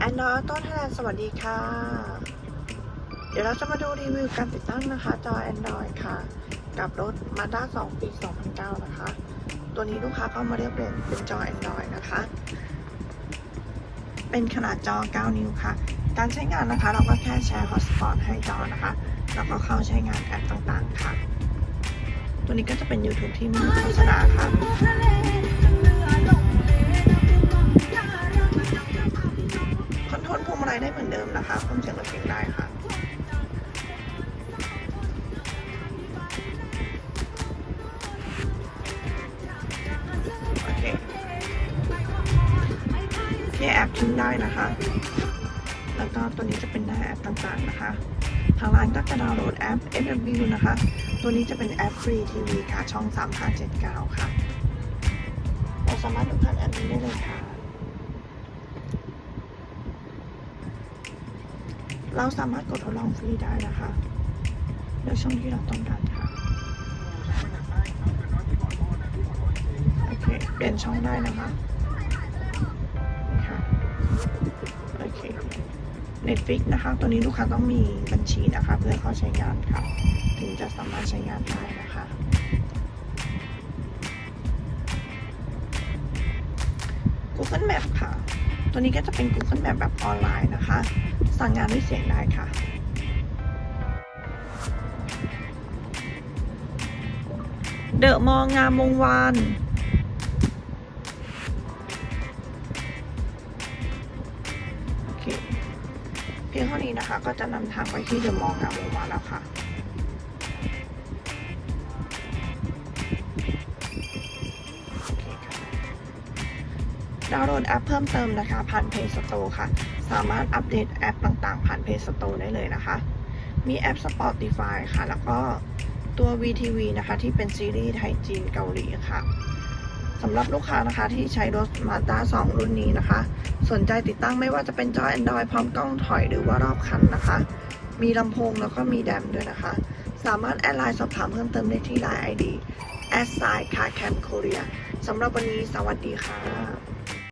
แอนนอต้นทแลนสวัสดีค่ะ เดี๋ยวเราจะมาดูรีวิวการติดตั้งนะคะ จอ Android ค่ะ กับรถ Mazda 2 ปี 2009 นะคะ ตัวนี้ลูกค้าก็มาเรียบเรียงเป็นจอ Android นะคะ เป็นขนาดจอ 9 นิ้วค่ะ การใช้งานนะคะเราก็แค่แชร์ Hotspot ให้จอนะคะ แล้วก็เข้าใช้งานแอปต่างๆ ค่ะ ตัวนี้ก็จะเป็น YouTube ที่มมีโฆษณาค่ะ คอนโทรลพวงมาลัยได้เหมือนเดิมนะคะเพิ่มเสียงลดเสียงได้ค่ะโอเคเนี่แอปทิ้งได้นะคะ แล้วก็ตัวนี้จะเป็นหน้าแอปต่างๆนะคะ ทางร้านก็จะดาวน์โหลดแอป FMV นะคะ ตัวนี้จะเป็นแอปฟรีทีวีค่ะ ช่อง 3579 ค่ะ เราสามารถดูผ่านแอปนี้ได้เลยค่ะ เราสามารถกดทดลองฟรีได้นะคะเลือกช่องที่เราต้องการค่ะ โอเค เปลี่ยนช่องได้นะคะนี่ค่ะโอเค Netflix นะคะ ตัวนี้ลูกค้าต้องมีบัญชีนะคะ เพื่อเข้าใช้งานค่ะ ถึงจะสามารถใช้งานได้นะคะ Google Map ค่ะ ตัวนี้ก็จะเป็น Google Map แบบออนไลน์นะคะ สั่งงานด้วยเสียงได้ค่ะ เดอะมองงามวงวานเคเพียงเท่านี้นะคะ ก็จะนำทางไปที่เดอะมองงามวงวานแล้วค่ะ ดาวน์โหลดแอปเพิ่มเติมนะคะผ่าน Play Store ค่ะ สามารถอัปเดตแอปต่างๆ ผ่าน Play Store ได้เลยนะคะ มีแอป Spotify ค่ะ แล้วก็ตัว VTV นะคะที่เป็นซีรีส์ไทยจีนเกาหลีค่ะสำหรับลูกค้านะคะที่ใช้รถ Mazda 2 รุ่นนี้นะคะ สนใจติดตั้งไม่ว่าจะเป็นจอ Android พร้อมกล้องถอยหรือว่ารอบคันนะคะ มีลำโพงแล้วก็มีแดมด้วยนะคะ สามารถแอดไลน์สอบถามเพิ่มเติมได้ที่ Line ID s i c a r c a m Korea สำหรับวันนี้สวัสดีค่ะ